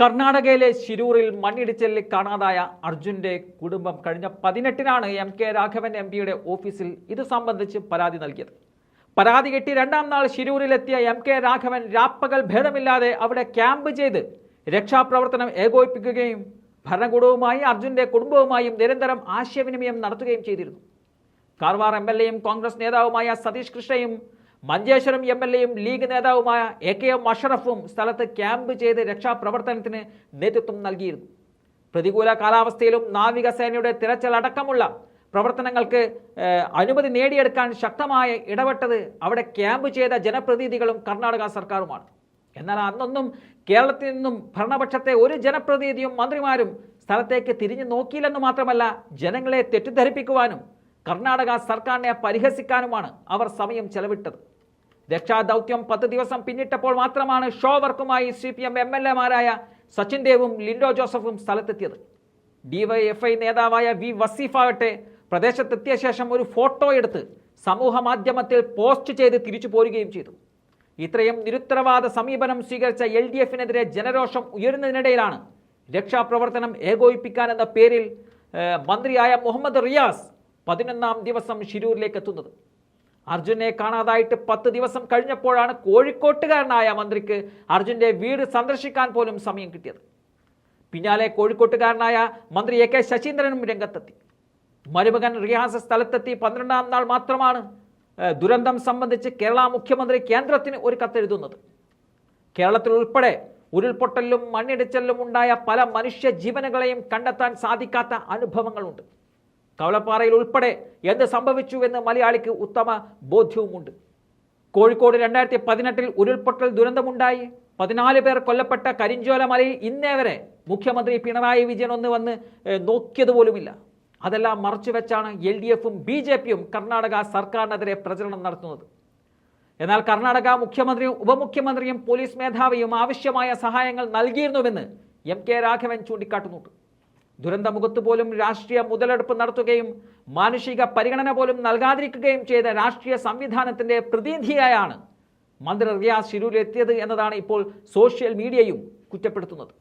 കർണാടകയിലെ ശിരൂറിൽ മണ്ണിടിച്ചിൽ കാണാതായ അർജുന്റെ കുടുംബം കഴിഞ്ഞ പതിനെട്ടിനാണ് എം കെ രാഘവൻ എം പിയുടെ ഓഫീസിൽ ഇത് സംബന്ധിച്ച് പരാതി നൽകിയത്. പരാതി കെട്ടി രണ്ടാം നാൾ ശിരൂരിലെത്തിയ എം കെ രാഘവൻ രാപ്പകൽ ഭേദമില്ലാതെ അവിടെ ക്യാമ്പ് ചെയ്ത് രക്ഷാപ്രവർത്തനം ഏകോപിപ്പിക്കുകയും ഭരണകൂടവുമായി അർജുന്റെ കുടുംബവുമായും നിരന്തരം ആശയവിനിമയം നടത്തുകയും ചെയ്തിരുന്നു. കാർവാർ എം എൽ എയും കോൺഗ്രസ് നേതാവുമായ സതീഷ് കൃഷ്ണയും മഞ്ചേശ്വരം എം എൽ എയും ലീഗ് നേതാവുമായ എ കെ എം അഷറഫും സ്ഥലത്ത് ക്യാമ്പ് ചെയ്ത് രക്ഷാപ്രവർത്തനത്തിന് നേതൃത്വം നൽകിയിരുന്നു. പ്രതികൂല കാലാവസ്ഥയിലും നാവികസേനയുടെ തിരച്ചിൽ അടക്കമുള്ള പ്രവർത്തനങ്ങൾക്ക് അനുമതി നേടിയെടുക്കാൻ ശക്തമായ ഇടപെട്ടത് അവിടെ ക്യാമ്പ് ചെയ്ത ജനപ്രതിനിധികളും കർണാടക സർക്കാരുമാണ്. എന്നാൽ അന്നൊന്നും കേരളത്തിൽ നിന്നും ഭരണപക്ഷത്തെ ഒരു ജനപ്രതിനിധിയും മന്ത്രിമാരും സ്ഥലത്തേക്ക് തിരിഞ്ഞു നോക്കിയില്ലെന്ന് മാത്രമല്ല ജനങ്ങളെ തെറ്റിദ്ധരിപ്പിക്കുവാനും കർണാടക സർക്കാരിനെ പരിഹസിക്കാനുമാണ് അവർ സമയം ചെലവിട്ടത്. രക്ഷാദൗത്യം പത്ത് ദിവസം പിന്നിട്ടപ്പോൾ മാത്രമാണ് show വർക്കുമായി C P M M L എമാരായ Sachin ദേവും ലിൻഡോ ജോസഫും സ്ഥലത്തെത്തിയത്. ഡിവൈഎഫ്ഐ നേതാവായ വി വസീഫാകട്ടെ പ്രദേശത്തെത്തിയ ശേഷം ഒരു ഫോട്ടോ എടുത്ത് സമൂഹ മാധ്യമത്തിൽ പോസ്റ്റ് ചെയ്ത് തിരിച്ചു പോരുകയും ചെയ്തു. ഇത്രയും നിരുത്തരവാദ സമീപനം സ്വീകരിച്ച എൽ ഡി എഫിനെതിരെ ജനരോഷം ഉയരുന്നതിനിടയിലാണ് രക്ഷാപ്രവർത്തനം ഏകോപിപ്പിക്കാൻ എന്ന പേരിൽ മന്ത്രിയായ മുഹമ്മദ് റിയാസ് പതിനൊന്നാം ദിവസം ഷിരൂരിലേക്ക് എത്തുന്നത് അർജുനെ കാണാതായിട്ട് പത്ത് ദിവസം കഴിഞ്ഞപ്പോഴാണ് കോഴിക്കോട്ടുകാരനായ മന്ത്രിക്ക് അർജുന്റെ വീട് സന്ദർശിക്കാൻ പോലും സമയം കിട്ടിയത്. പിന്നാലെ കോഴിക്കോട്ടുകാരനായ മന്ത്രി എ കെ ശശീന്ദ്രനും രംഗത്തെത്തി. മരുമകൻ റിയാസ് സ്ഥലത്തെത്തി പന്ത്രണ്ടാം നാൾ മാത്രമാണ് ദുരന്തം സംബന്ധിച്ച് കേരള മുഖ്യമന്ത്രി കേന്ദ്രത്തിന് ഒരു കത്തെഴുതുന്നത്. കേരളത്തിൽ ഉൾപ്പെടെ ഉരുൾപൊട്ടലിലും മണ്ണിടിച്ചലിലും ഉണ്ടായ പല മനുഷ്യ ജീവനുകളെയും കണ്ടെത്താൻ സാധിക്കാത്ത അനുഭവങ്ങളുണ്ട്. കവളപ്പാറയിൽ ഉൾപ്പെടെ എന്ത് സംഭവിച്ചു എന്ന് മലയാളിക്ക് ഉത്തമ ബോധ്യവുമുണ്ട്. കോഴിക്കോട് രണ്ടായിരത്തി പതിനെട്ടിൽ ഉരുൾപൊട്ടൽ ദുരന്തമുണ്ടായി. പതിനാല് പേർ കൊല്ലപ്പെട്ട കരിഞ്ചോല മലയിൽ ഇന്നേ വരെ മുഖ്യമന്ത്രി പിണറായി വിജയൻ ഒന്ന് വന്ന് നോക്കിയതുപോലുമില്ല. അതെല്ലാം മറച്ചുവെച്ചാണ് എൽ ഡി എഫും ബി ജെ പിയും കർണാടക സർക്കാരിനെതിരെ പ്രചരണം നടത്തുന്നത്. എന്നാൽ കർണാടക മുഖ്യമന്ത്രിയും ഉപമുഖ്യമന്ത്രിയും പോലീസ് മേധാവിയും ആവശ്യമായ സഹായങ്ങൾ നൽകിയിരുന്നുവെന്ന് എം കെ രാഘവൻ ചൂണ്ടിക്കാട്ടുന്നുണ്ട്. ദുരന്തമുഖത്ത് പോലും രാഷ്ട്രീയ മുതലെടുപ്പ് നടത്തുകയും മാനുഷിക പരിഗണന പോലും നൽകാതിരിക്കുകയും ചെയ്ത രാഷ്ട്രീയ സംവിധാനത്തിന്റെ പ്രതിനിധിയായാണ് മന്ത്രി റിയാസ് ശിരൂരിൽ എത്തിയത് എന്നതാണ് ഇപ്പോൾ സോഷ്യൽ മീഡിയയും കുറ്റപ്പെടുത്തുന്നത്.